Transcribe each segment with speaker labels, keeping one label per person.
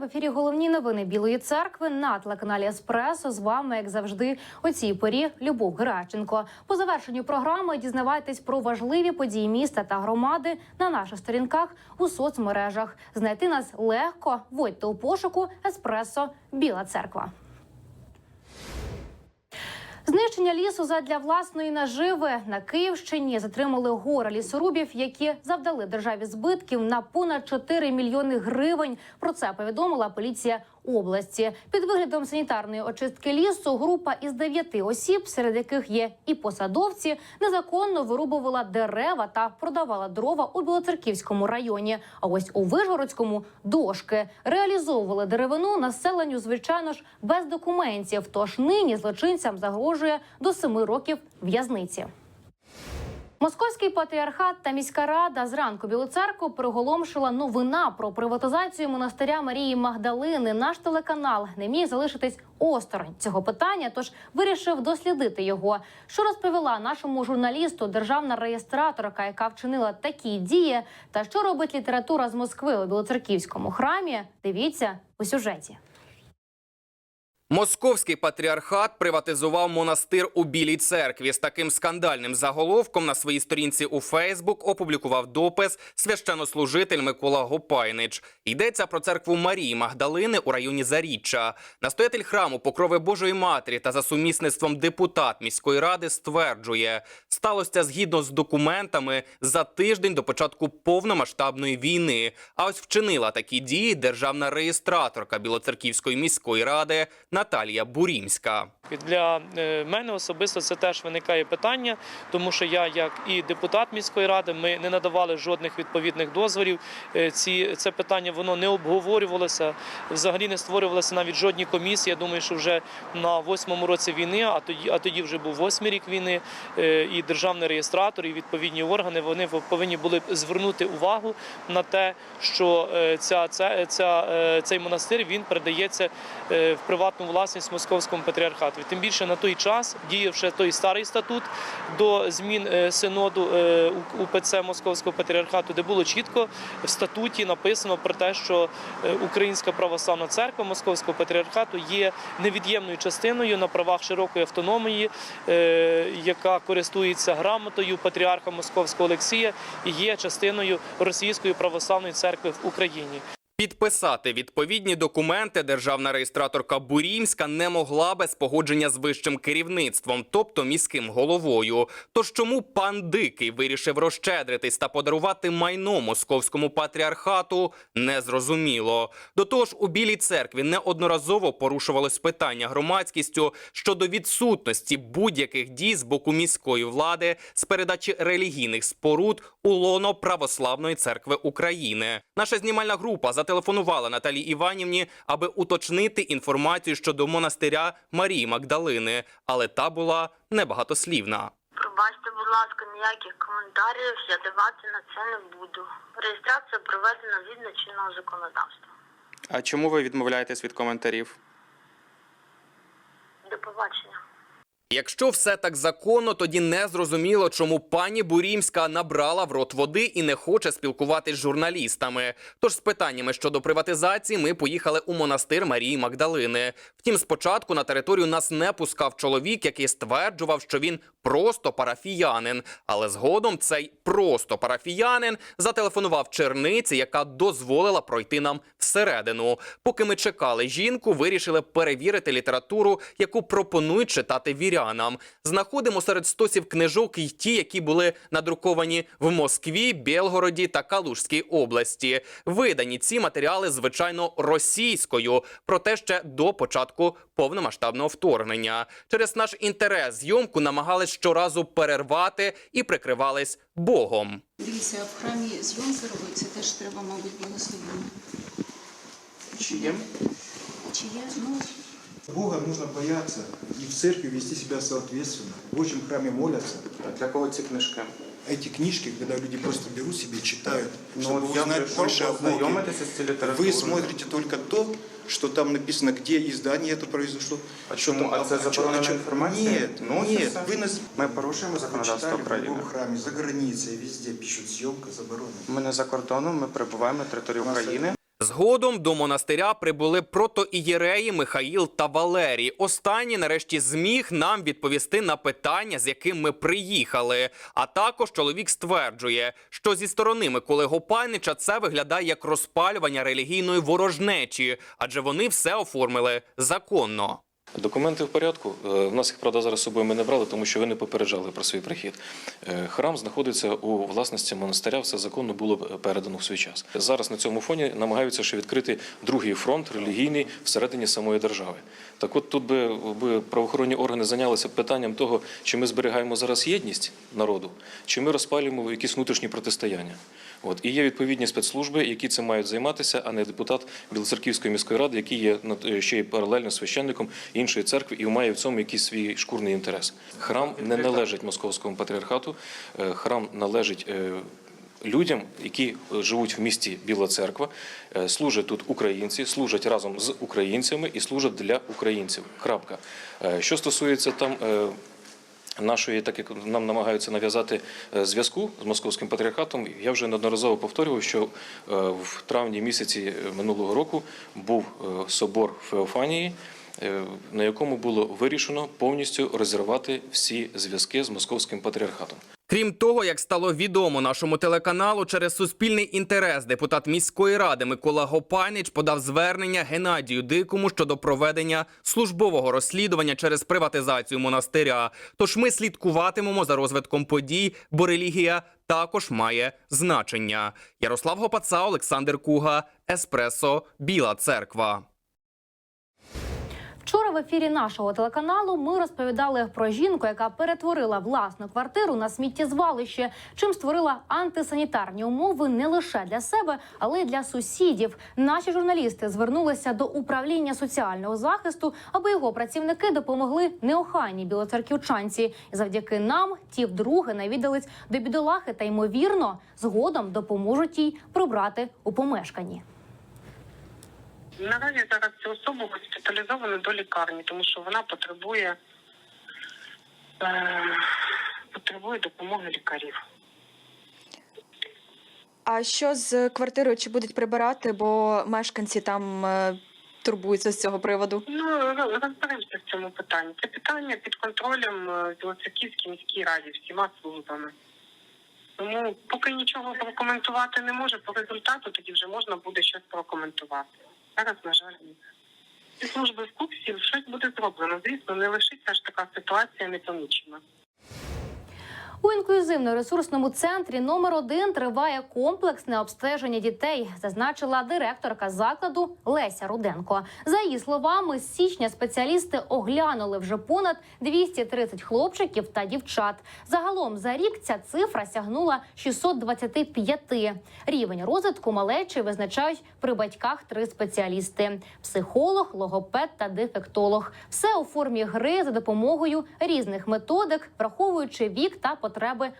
Speaker 1: В ефірі. Головні новини Білої церкви на телеканалі Еспресо. З вами, як завжди, у цій порі Любов Граченко. По завершенню програми дізнавайтесь про важливі події міста та громади на наших сторінках у соцмережах. Знайти нас легко. Водьте у пошуку Еспресо Біла Церква. Знищення лісу задля власної наживи на Київщині затримали гора лісорубів, які завдали державі збитків на понад 4 мільйони гривень. Про це повідомила поліція області. Під виглядом санітарної очистки лісу група із дев'яти осіб, серед яких є і посадовці, незаконно вирубувала дерева та продавала дрова у Білоцерківському районі. А ось у Вижгородському дошки реалізовували деревину населенню, звичайно ж, без документів. Тож нині злочинцям загрожує до семи років в'язниці. Московський патріархат та міська рада зранку Білу приголомшила новина про приватизацію монастиря Марії Магдалини. Наш телеканал не міг залишитись осторонь цього питання, тож вирішив дослідити його. Що розповіла нашому журналісту державна реєстраторка, яка вчинила такі дії, та що робить література з Москви у Білоцерківському храмі? Дивіться у сюжеті.
Speaker 2: Московський патріархат приватизував монастир у Білій церкві. З таким скандальним заголовком на своїй сторінці у Фейсбук опублікував допис священнослужитель Микола Гопайнич. Йдеться про церкву Марії Магдалини у районі Заріччя. Настоятель храму Покрови Божої Матері та за сумісництвом депутат міської ради стверджує, сталося згідно з документами за тиждень до початку повномасштабної війни. А ось вчинила такі дії державна реєстраторка Білоцерківської міської ради Наталія Бурімська.
Speaker 3: Для е, мене особисто це теж виникає питання, тому що я, як і депутат міської ради, ми не надавали жодних відповідних дозволів. Е, Ці це питання воно не обговорювалося, взагалі не створювалися навіть жодні комісії. Я думаю, що вже на восьмому році війни, а тоді, а тоді вже був восьмий рік війни. е, І державний реєстратор, і відповідні органи вони повинні були звернути увагу на те, що ця, ця, ця, цей монастир він передається в приватну власність московському патріархату. Тим більше на той час діяв ще той старий статут до змін е, синоду е, УПЦ Московського патріархату, де було чітко в статуті написано про те, що е, Українська православна церква Московського патріархату є невід'ємною частиною на правах широкої автономії, яка користується грамотою патріарха Московського Олексія і є частиною Російської православної церкви в Україні.
Speaker 2: Підписати відповідні документи державна реєстраторка Бурімська не могла без погодження з вищим керівництвом, тобто міським головою. Тож чому пан Дикий вирішив розщедритись та подарувати майно московському патріархату, незрозуміло. До того ж, у Білій церкві неодноразово порушувалось питання громадськістю щодо відсутності будь-яких дій з боку міської влади з передачі релігійних споруд у лоно Православної церкви України. Наша знімальна група зателефонувала Наталії Іванівні, аби уточнити інформацію щодо монастиря Марії Магдалини, але та була небагатослівна.
Speaker 4: Пробачте, будь ласка, ніяких коментарів я давати на це не буду. Реєстрація проведена згідно чинного законодавства.
Speaker 5: А чому ви відмовляєтесь від коментарів?
Speaker 4: До побачення.
Speaker 2: Якщо все так законно, тоді не зрозуміло, чому пані Бурімська набрала в рот води і не хоче спілкуватись з журналістами. Тож з питаннями щодо приватизації ми поїхали у монастир Марії Магдалини. Втім, спочатку на територію нас не пускав чоловік, який стверджував, що він просто парафіянин. Але згодом цей просто парафіянин зателефонував черниці, яка дозволила пройти нам всередину. Поки ми чекали жінку, вирішили перевірити літературу, яку пропонують читати вірянам. Знаходимо серед стосів книжок й ті, які були надруковані в Москві, Білгороді та Калужській області. Видані ці матеріали, звичайно, російською, проте ще до початку повномасштабного вторгнення. Через наш інтерес зйомку намагались щоразу перервати і прикривались Богом.
Speaker 6: Дивіться, в храмі зйомки робити, це теж треба, мабуть, благословення. Чи є? Ну,
Speaker 7: Бога нужно бояться и в церкви вести себя соответственно. В Божьем храме молятся.
Speaker 5: Для кого ці книжки?
Speaker 7: Эти книжки, когда люди просто берут себе и читают,
Speaker 5: Ну,
Speaker 7: чтобы
Speaker 5: вот я
Speaker 7: узнать
Speaker 5: пришел
Speaker 7: больше о Боге.
Speaker 5: познакомиться с этой литературой.
Speaker 7: Вы смотрите только то, что там написано, где издание это произошло.
Speaker 5: А
Speaker 7: что
Speaker 5: чому?
Speaker 7: там-
Speaker 5: А це
Speaker 7: о чём- о
Speaker 5: заборонена
Speaker 7: чём-
Speaker 5: інформація?
Speaker 7: Нет,
Speaker 5: Ну, це
Speaker 7: нет.
Speaker 5: все.
Speaker 7: Вы нас
Speaker 5: Ми порушуємо законодавство
Speaker 7: читали в
Speaker 5: України.
Speaker 7: любом храме, за границей, везде пишут, съемка заборонена.
Speaker 5: Ми не за кордоном, ми перебуваємо на території
Speaker 7: У нас
Speaker 5: України.
Speaker 2: Згодом до монастиря прибули протоієреї Михаїл та Валерій. Останній нарешті зміг нам відповісти на питання, з яким ми приїхали. А також чоловік стверджує, що зі сторони Миколи Гопайнича це виглядає як розпалювання релігійної ворожнечі, адже вони все оформили законно.
Speaker 8: Документи в порядку. Е, В нас їх правда зараз з собою ми не брали, тому що ви не попереджали про свій прихід. Е, Храм знаходиться у власності монастиря. Все законно було передано в свій час. Зараз на цьому фоні намагаються ще відкрити другий фронт релігійний всередині самої держави. Так, от тут би, би правоохоронні органи зайнялися питанням того, чи ми зберігаємо зараз єдність народу, чи ми розпалюємо якісь внутрішні протистояння. От і є відповідні спецслужби, які цим мають займатися, а не депутат Білоцерківської міської ради, який є ще й паралельно священником іншої церкви і має в цьому якийсь свій шкурний інтерес. Храм не належить московському патріархату, е, храм належить. е, Людям, які живуть в місті Біла Церква, е, служать тут українці, служать разом з українцями і служать для українців. Крапка. Що стосується там нашої, так як нам намагаються нав'язати зв'язку з московським патріархатом, я вже неодноразово повторював, що в травні місяці минулого року був собор Феофанії, на якому було вирішено повністю розірвати всі зв'язки з московським патріархатом.
Speaker 2: Крім того, як стало відомо нашому телеканалу, через суспільний інтерес депутат міської ради Микола Гопайнич подав звернення Геннадію Дикому щодо проведення службового розслідування через приватизацію монастиря. Тож ми слідкуватимемо за розвитком подій, бо релігія також має значення. Ярослав Гопаца, Олександр Куга, Еспресо, Біла Церква.
Speaker 1: Вчора в ефірі нашого телеканалу ми розповідали про жінку, яка перетворила власну квартиру на сміттєзвалище, чим створила антисанітарні умови не лише для себе, але й для сусідів. Наші журналісти звернулися до управління соціального захисту, аби його працівники допомогли неохайній білоцерківчанці. Завдяки нам ті вдруге навідались до бідолахи та ймовірно згодом допоможуть їй прибрати у помешканні.
Speaker 9: Наразі зараз цю особу госпіталізовано до лікарні, тому що вона потребує, е, потребує допомоги лікарів.
Speaker 10: А що з квартирою чи будуть прибирати, бо мешканці там е, турбуються з цього приводу?
Speaker 9: Ну, розберемося в цьому питанні. Це питання під контролем е, Білоцерківській міській раді всіма службами. Тому поки нічого прокоментувати не може, по результату тоді вже можна буде щось прокоментувати. Зараз, на жаль, ні. Служби в курсі, щось буде зроблено. Звісно, не лишиться ж така ситуація непомічена.
Speaker 1: У інклюзивно-ресурсному центрі номер 1 триває комплексне обстеження дітей, зазначила директорка закладу Леся Руденко. За її словами, з січня спеціалісти оглянули вже понад 230 хлопчиків та дівчат. Загалом за рік ця цифра сягнула 625. Рівень розвитку малечі визначають при батьках три спеціалісти: психолог, логопед та дефектолог. Все у формі гри за допомогою різних методик, враховуючи вік та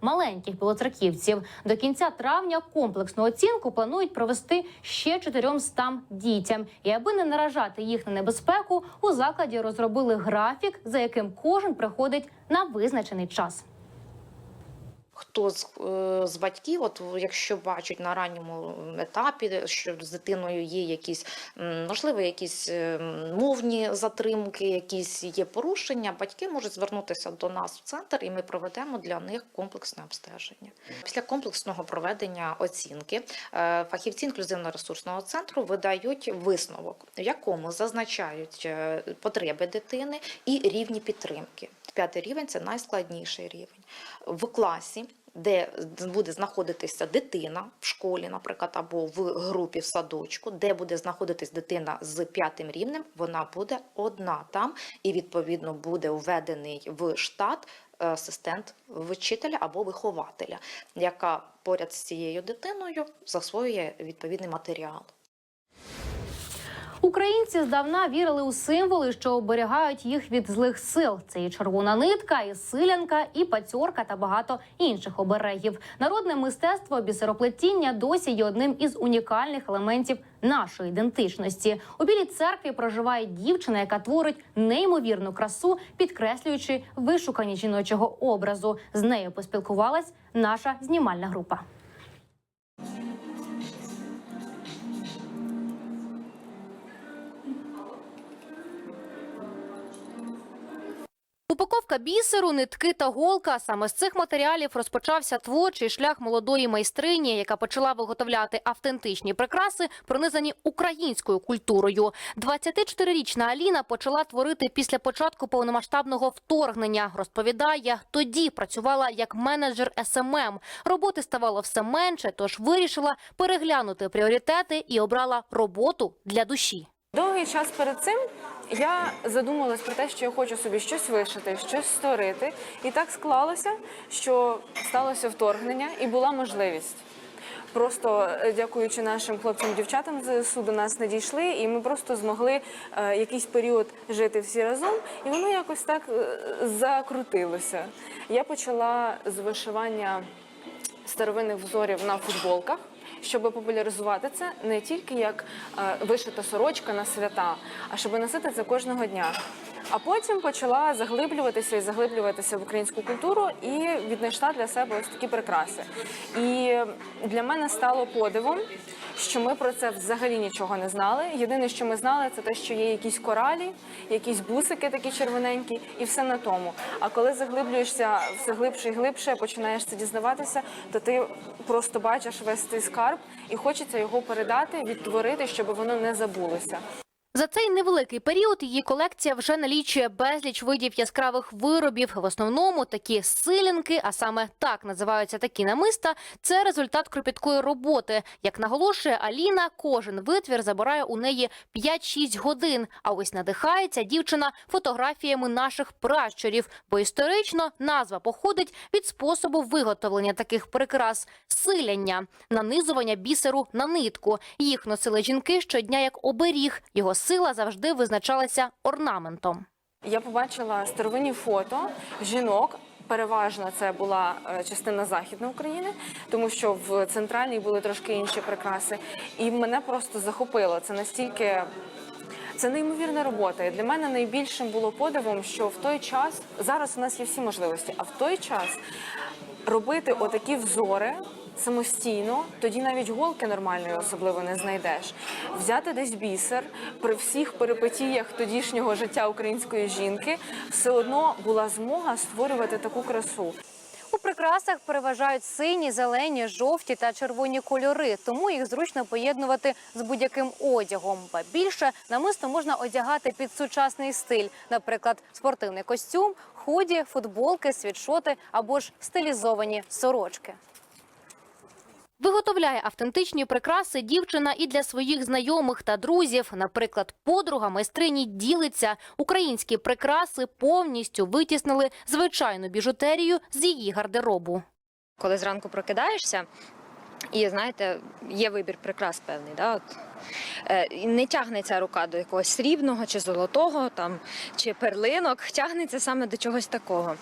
Speaker 1: маленьких білоцерківців. До кінця травня комплексну оцінку планують провести ще 400 дітям. І аби не наражати їх на небезпеку, у закладі розробили графік, за яким кожен приходить на визначений час.
Speaker 11: Хто з, е, з батьків, от якщо бачать на ранньому етапі, що з дитиною є якісь можливо, якісь е, мовні затримки, якісь є порушення, батьки можуть звернутися до нас в центр, і ми проведемо для них комплексне обстеження. Після комплексного проведення оцінки е, фахівці інклюзивно-ресурсного центру видають висновок, в якому зазначають потреби дитини і рівні підтримки. П'ятий рівень це найскладніший рівень в класі. Де буде знаходитися дитина в школі, наприклад, або в групі в садочку, де буде знаходитись дитина з п'ятим рівнем, вона буде одна там, і відповідно буде введений в штат е, асистент вчителя або вихователя, яка поряд з цією дитиною засвоює відповідний матеріал.
Speaker 1: Українці здавна вірили у символи, що оберігають їх від злих сил. Це і червона нитка, і силянка, і пацьорка та багато інших оберегів. Народне мистецтво бісероплетіння досі є одним із унікальних елементів нашої ідентичності. У білій церкві проживає дівчина, яка творить неймовірну красу, підкреслюючи вишуканість жіночого образу. З нею поспілкувалась наша знімальна група. Упаковка бісеру, нитки та голка. Саме з цих матеріалів розпочався творчий шлях молодої майстрині, яка почала виготовляти автентичні прикраси, пронизані українською культурою. 24-річна Аліна почала творити після початку повномасштабного вторгнення. Розповідає, тоді працювала як менеджер СММ. Роботи ставало все менше, тож вирішила переглянути пріоритети і обрала роботу для душі.
Speaker 12: Довгий час перед цим я задумалась про те, що я хочу собі щось вишити, щось створити. І так склалося, що сталося вторгнення і була можливість. Просто е, дякуючи нашим хлопцям-дівчатам з ЗСУ до нас надійшли, і ми просто змогли е, якийсь період жити всі разом, і воно якось так е, закрутилося. Я почала з вишивання старовинних взорів на футболках, щоб популяризувати це не тільки як е, вишита сорочка на свята, а щоб носити це кожного дня. А потім почала заглиблюватися і заглиблюватися в українську культуру і віднайшла для себе ось такі прикраси. І для мене стало подивом, що ми про це взагалі нічого не знали. Єдине, що ми знали, це те, що є якісь коралі, якісь бусики такі червоненькі, і все на тому. А коли заглиблюєшся все глибше і глибше, починаєш це дізнаватися, то ти просто бачиш весь цей скарб і хочеться його передати, відтворити, щоб воно не забулося.
Speaker 1: За цей невеликий період її колекція вже налічує безліч видів яскравих виробів. В основному такі силінки, а саме так називаються такі намиста. Це результат кропіткої роботи. Як наголошує Аліна, кожен витвір забирає у неї 5-6 годин. А ось надихається дівчина фотографіями наших пращурів, бо історично назва походить від способу виготовлення таких прикрас силяння, нанизування бісеру на нитку. Їх носили жінки щодня як оберіг. Його сила завжди визначалася орнаментом.
Speaker 12: Я побачила старовинні фото жінок. Переважно це була е, частина західної України, тому що в центральній були трошки інші прикраси. І мене просто захопило. Це настільки це неймовірна робота. І для мене найбільшим було подивом, що в той час зараз у нас є всі можливості, а в той час робити отакі взори. Самостійно, тоді навіть голки нормальної особливо не знайдеш. Взяти десь бісер при всіх перипетіях тодішнього життя української жінки, все одно була змога створювати таку красу.
Speaker 1: У прикрасах переважають сині, зелені, жовті та червоні кольори, тому їх зручно поєднувати з будь-яким одягом. Ба більше намисто можна одягати під сучасний стиль, наприклад, спортивний костюм, худі, футболки, світшоти або ж стилізовані сорочки. Виготовляє автентичні прикраси дівчина і для своїх знайомих та друзів. Наприклад, подруга майстрині ділиться. Українські прикраси повністю витіснили звичайну біжутерію з її гардеробу.
Speaker 13: Коли зранку прокидаєшся, і знаєте, є вибір прикрас певний. Да? От, е, не тягнеться рука до якогось срібного чи золотого, там, чи перлинок, тягнеться саме до чогось такого.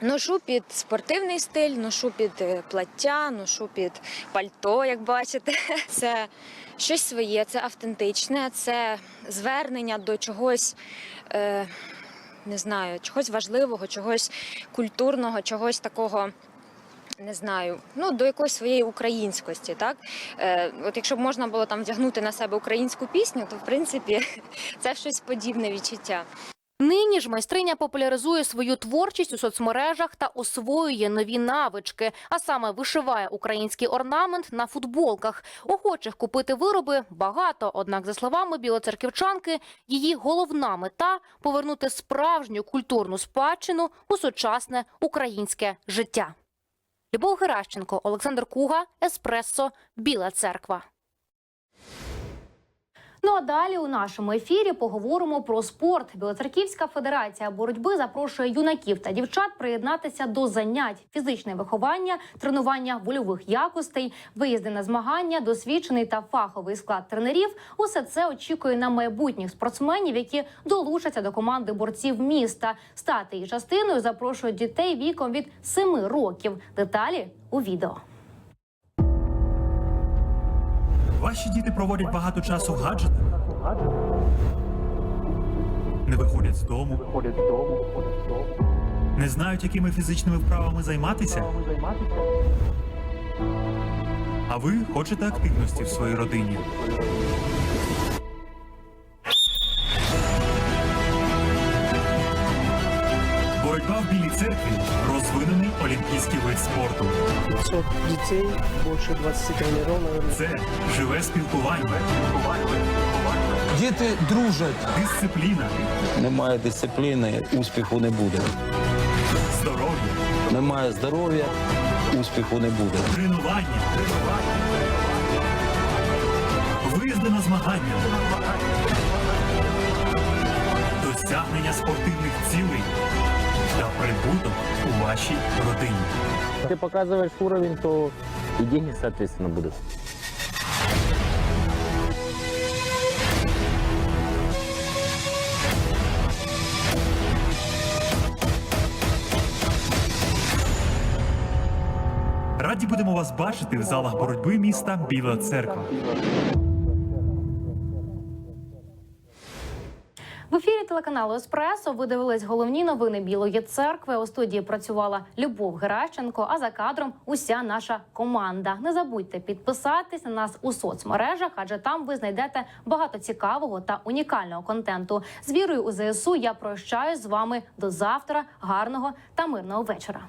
Speaker 13: Ношу під спортивний стиль, ношу під е, плаття, ношу під пальто, як бачите. Це щось своє, це автентичне, це звернення до чогось. Е, не знаю, чогось важливого, чогось культурного, чогось такого. Не знаю, ну до якоїсь своєї українськості, так е, от якщо б можна було там вдягнути на себе українську пісню, то в принципі це щось подібне відчуття.
Speaker 1: Нині ж майстриня популяризує свою творчість у соцмережах та освоює нові навички, а саме вишиває український орнамент на футболках. Охочих купити вироби багато. Однак, за словами білоцерківчанки, її головна мета повернути справжню культурну спадщину у сучасне українське життя. Любов Геращенко, Олександр Куга, Еспресо, Біла Церква. Ну а далі у нашому ефірі поговоримо про спорт. Білоцерківська федерація боротьби запрошує юнаків та дівчат приєднатися до занять фізичне виховання, тренування вольових якостей, виїзди на змагання, досвідчений та фаховий склад тренерів. Усе це очікує на майбутніх спортсменів, які долучаться до команди борців міста. Стати її частиною запрошують дітей віком від 7 років. Деталі у відео.
Speaker 14: Ваші діти проводять багато часу в гаджетах. Не виходять з дому. Не знають, якими фізичними вправами займатися. А ви хочете активності в своїй родині. Церкві розвинений олімпійський вид спорту.
Speaker 15: 500 дітей, більше 20 тренерів.
Speaker 14: Це живе спілкування,
Speaker 16: Діти дружать.
Speaker 14: дисципліна,
Speaker 16: Немає дисципліни, успіху не буде.
Speaker 14: здоров'я,
Speaker 16: Немає здоров'я, успіху не буде.
Speaker 14: тренування, виїзди на змагання, досягнення спортивних цілей прибуток у вашій родині.
Speaker 15: Ты показываешь уровень, то и деньги, соответственно, будут.
Speaker 14: Раді будемо вас бачити в залах боротьби міста Біла Церква.
Speaker 1: В ефірі телеканалу Еспресо ви дивились головні новини Білої церкви. У студії працювала Любов Геращенко. А за кадром уся наша команда. Не забудьте підписатись на нас у соцмережах, адже там ви знайдете багато цікавого та унікального контенту. З вірою у ЗСУ я прощаюсь з вами до завтра. Гарного та мирного вечора.